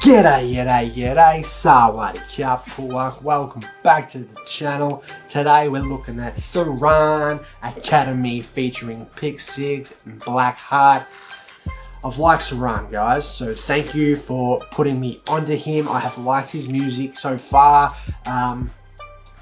G'day, g'day, g'day, Sawadee Kapua. Welcome back to the channel. Today we're looking at Saran Academy featuring Pick Six and Black Heart. I've liked Saran, guys, so thank you for putting me onto him. I have liked his music so far. Um,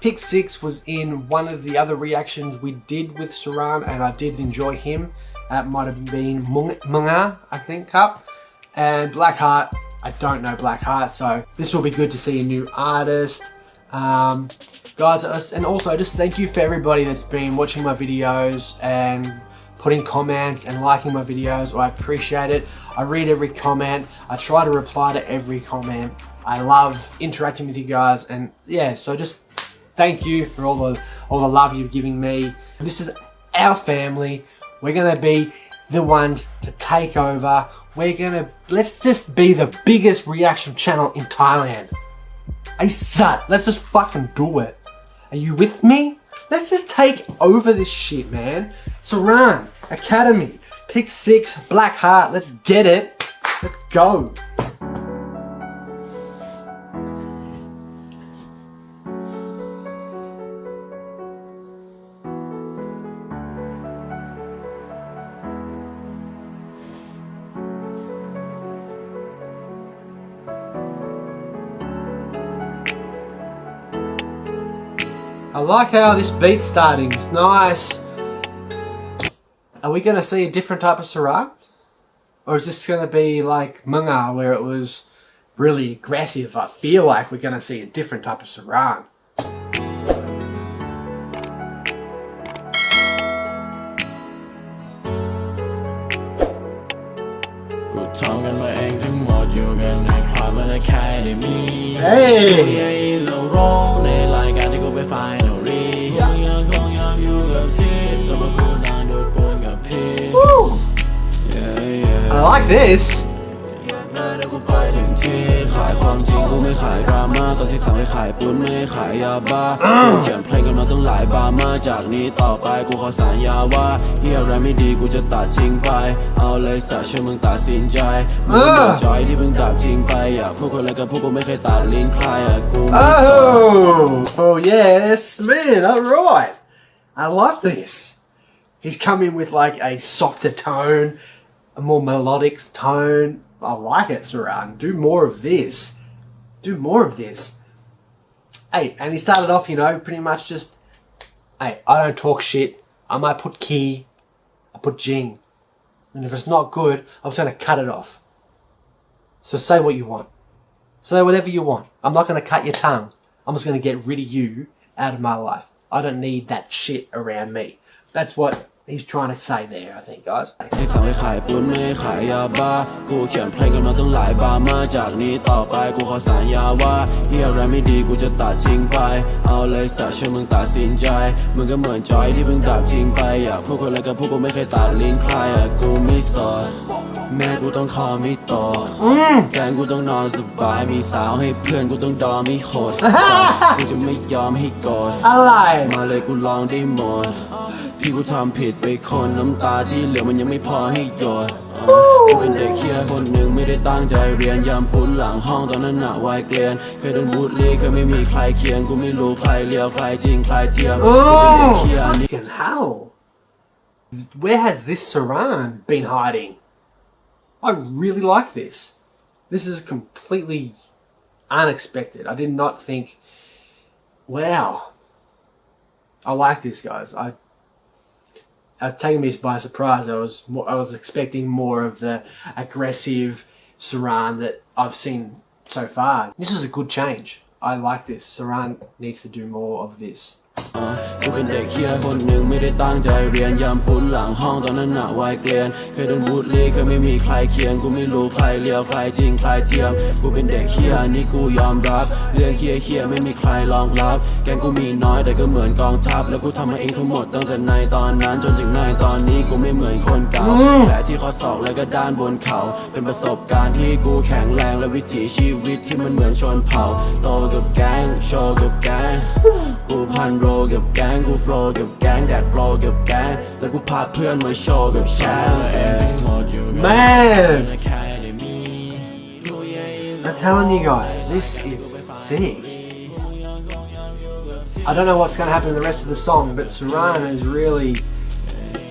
Pick Six was in one of the other reactions we did with Saran, and I did enjoy him. That might have been Munga, I think, Cup. And Blackheart, I don't know Black Heart, so this will be good to see a new artist. Um, guys, and also just thank you for everybody that's been watching my videos and putting comments and liking my videos. I appreciate it. I read every comment. I try to reply to every comment. I love interacting with you guys, and yeah, so just thank you for all the all the love you're giving me. This is our family. We're gonna be the ones to take over. We're gonna let's just be the biggest reaction channel in Thailand. Hey son, let's just fucking do it. Are you with me? Let's just take over this shit, man. Saran, Academy, Pick Six, Black Heart, let's get it. Let's go. I like how this beat's starting. It's nice. Are we going to see a different type of Saran? Or is this going to be like Munga where it was really aggressive? I feel like we're going to see a different type of Saran. กู I like this. แม่เดี๋ยวกูไปถึงที่ขายความจริงกูไม่ขายดราม่าตอนที่สั่งให้ขายปุ้นไม่ขายยาบ้ากูเขียนเพลงกันมาตั้งหลายบาร์มาจากนี้ต่อไปกูขอสัญญาว่าเฮียอะไรไม่ดีกูจะตัดทิ้งไป เอาเลยสัตว์ช่วยมึงตัดสินใจมึงก็จอยที่เพิ่งดับทิ้งไปอยากพูดคนอะไรกับพวกกูไม่เคยตัดลิ้นใครอะกูไม่สน Oh, oh yes, man. All right. I love this. He's come in with like a softer tone, a more melodic tone. I like it, Saran. Do more of this. Do more of this. Hey, and he started off, you know, pretty much just, hey, I don't talk shit. I might put key, I put jing. And if it's not good, I'm just going to cut it off. So say what you want. Say whatever you want. I'm not going to cut your tongue. I'm just going to get rid of you out of my life. I don't need that shit around me. That's what he's trying to say there, I think, guys. ที่สั่งให้ขายปุ้นไม่ขายยาบ้า กูเขียนเพลงกันมาตั้งหลายบาร์มาจากนี้ต่อไปกูขอสัญญาว่าเฮียอะไรไม่ดีกูจะตัดทิ้งไป เอาเลยสัตว์ช่วยมึงตัดสินใจ มึงก็เหมือนจอยที่เพิ่งดับทิ้งไปอยากพูดคนอะไรกับพวกกูไม่เคยตัดลิ้นใครอะกูไม่สนแม่กูต้องคอไม่โตแกงกูต้องนอนสบายมีสาวให้เพื่อนกูต้องดอมไม่โหดกูจะไม่ยอมให้โกรธ Alive. มาเลยกูลองได้หมด พี่กูทำผิดไปคนน้ำตาที่เหลือมันยังไม่พอให้หยดกูเป็นเด็กเฮียคนหนึ่งไม่ได้ตั้งใจเรียนยามปุ้นหลังห้องตอนนั้นหนาวัยเกลียน เคยโดนบูลลี่เคยไม่มีใครเคียง กูไม่รู้ใครเลียวใครจริงใครเทียมกูเป็นเด็กเฮียอันนี้ Fucking hell. Where has this Saran been hiding? I really like this. This is completely unexpected. I did not think. Wow. I like this, guys. I. it's taken me by surprise. I was more, I was expecting more of the aggressive Saran that I've seen so far. This is a good change. I like this. Saran needs to do more of this. กูเป็นเด็กเฮียคนหนึ่งไม่ได้ตั้งใจเรียนยามปุ้นหลังห้องตอนนั้นหนาวัยเกลียน เคยโดนบูลลี่เคยไม่มีใครเคียง กูไม่รู้ใครเลียวใครจริงใครเทียม กูเป็นเด็กเฮียอันนี้กูยอมรับ เรื่องเฮียเฮียไม่มีใครรองรับ แกงกูมีน้อยแต่ก็เหมือนกองทัพ แล้วกูทำมาเองทั้งหมดตั้งแต่ในตอนนั้นจนถึงในตอนนี้กูไม่เหมือนคนเก่าแผลที่ข้อศอกแล้วก็ด้านบนเขา เป็นประสบการณ์ที่กูแข็งแรงและวิถีชีวิตที่มันเหมือนชนเผ่า โตกับแก๊งโชว์กับแก๊งกูพันโ รกับแก๊งกูโฟลว์กับแก๊งแดกโปรกับแก๊งแล้วกูพาเพื่อนมาโชว์กับแชมป์ Man! I'm telling you guys, this is sick. I don't know what's going to happen in the rest of the song, but Saran has really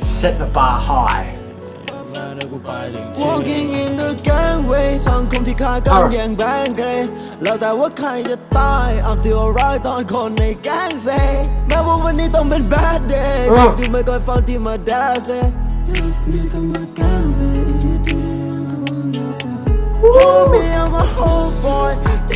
set the bar high. Walking in the gangway สังคมที่ขากันแย่งแบงเกยแล้วแต่ว่าใครจะตาย I'm still alright ตอนคนในแก๊งเซแม้ว่าวันนี้ต้องเป็น bad day เออที่ไม่เคยฟังที่มาแดนเซ Yes nigga my gang baby Oh me I'm a whole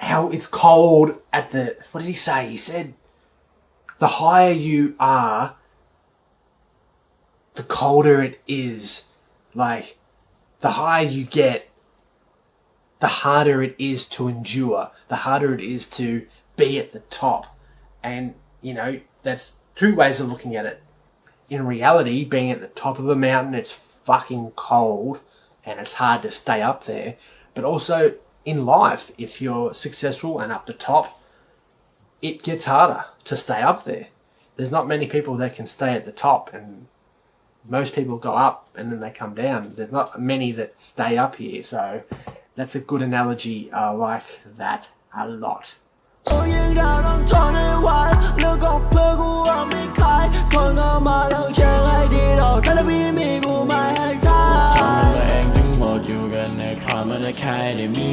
how it's cold at the. What did he say? He said the higher you are, the colder it is. Like the higher you get, the harder it is to endure, the harder it is to be at the top. And, you know, that's two ways of looking at it. In reality, being at the top of a mountain, it's fucking cold and it's hard to stay up there. But also in life, if you're successful and up the top, it gets harder to stay up there. There's not many people that can stay at the top, and most people go up and then they come down. There's not many that stay up here, so that's a good analogy. I like that a lot. ันในคำมันแครไดมี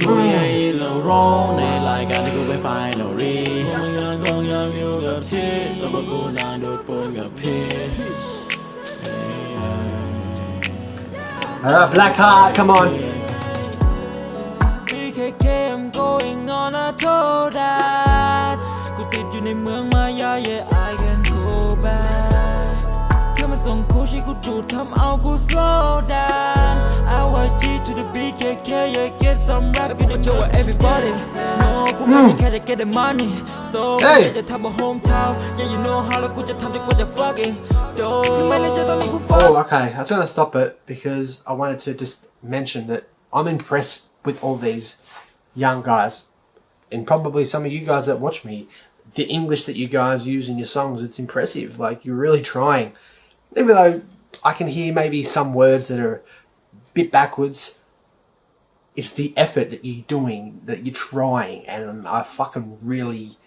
ดูใหญ่แล้วร้องในรายการที่กูไปไฟเรารีพกมงยังคงยอมอยู่กับที่แต่พวกกูนานโดดปนกับพี่เออ black card come on BKK I'm going on a tour that กูติดอยู่ในเมืองมายา yeah แค่มาส่งโคชให้กูดูดทำเอากู slow down IYG to the BKK yeah get some rap กูมาโชว์ everybody no กูไม่ใช่แค่จะ get the money so กู Hey อยากจะทำ a hometown yeah you know how แล้วกูจะทำจนกว่าจะ fucking โดนถึงแม้ในใจตอนนี้กู fuck Oh, okay. I was going to stop it because I wanted to just mention that I'm impressed with all these young guys, and probably some of you guys that watch me. The English that you guys use in your songs, it's impressive. Like, you're really trying. Even though I can hear maybe some words that are a bit backwards, it's the effort that you're doing, that you're trying, and I fucking really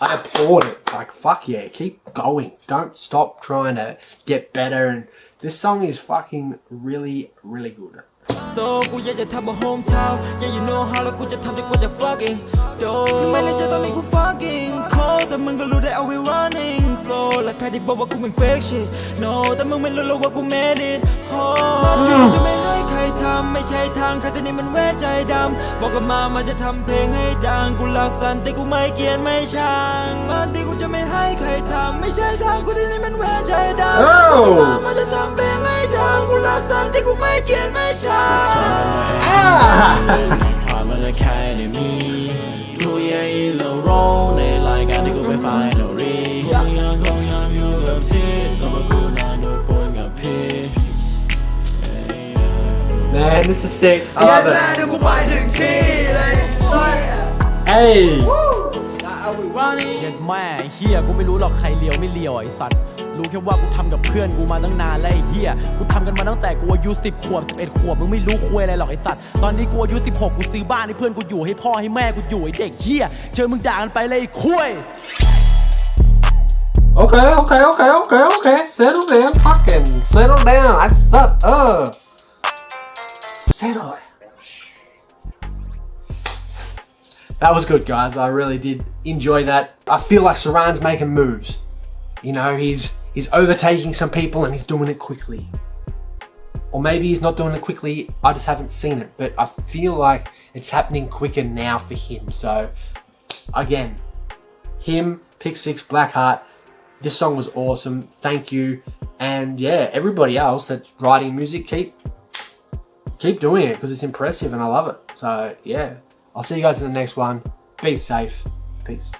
I applaud it. Like, fuck yeah, keep going. Don't stop trying to get better. And this song is fucking really, really good. so กูอยากจะทำ a hometown yeah you know how แล้วกูจะทำจนกว่าจะ fucking โดนถึงแม้ในใจตอนนี้ ที่บอกว่ากูเป็น fake shit no แต่มึงไม่รู้หรอกว่ากู made it home มาถึงจะไม่ให้ใครทำไม่ใช่ทางใครที่นี่มันแวะใจดำบอกกับมามันจะทำเพลงให้ดังกูรักสันแต่กูไม่เกลียดไม่ช่างมาดีกูจะไม่ให้ใครทำไม่ใช่ทางกูที่นี่มันแวะใจดำ Oh บอกกับมามันจะทำเพลงให้ดังกูรักสันแต่กูไม่เกลียดไม่ช่างใ Man, this is sick. I love it. เดี๋ยวกูไปถึงที่เลย Hey! เย็ดแม่เฮียกูไม่รู้หรอกใครเลียวไม่เลียวไอ้สัตว์รู้แค่ว่ากูทำกับเพื่อนกูมาตั้งนานแล้วไอ้เฮียกูทำกันมาตั้งแต่กูอายุ10ขวบ11ขวบมึงไม่รู้คุยอะไรหรอกไอ้สัตว์ตอนนี้กูอายุ16กูซื้อบ้านให้เพื่อนกูอยู่ให้พ่อให้แม่กูอยู่ไอ้เด็กเฮียเจอมึงด่ากันไปเลยไอ้คุย Okay, okay, okay, okay, okay. Settle down, fucking settle down. I suck up. Settle. That was good, guys. I really did enjoy that. I feel like Saran's making moves. You know, he's he's overtaking some people and he's doing it quickly. Or maybe he's not doing it quickly. I just haven't seen it, but I feel like it's happening quicker now for him. So, again, him, Pick Six, Blackheart. This song was awesome. Thank you. And yeah, everybody else that's writing music, keep keep doing it because it's impressive and I love it. So yeah, I'll see you guys in the next one. Be safe. Peace.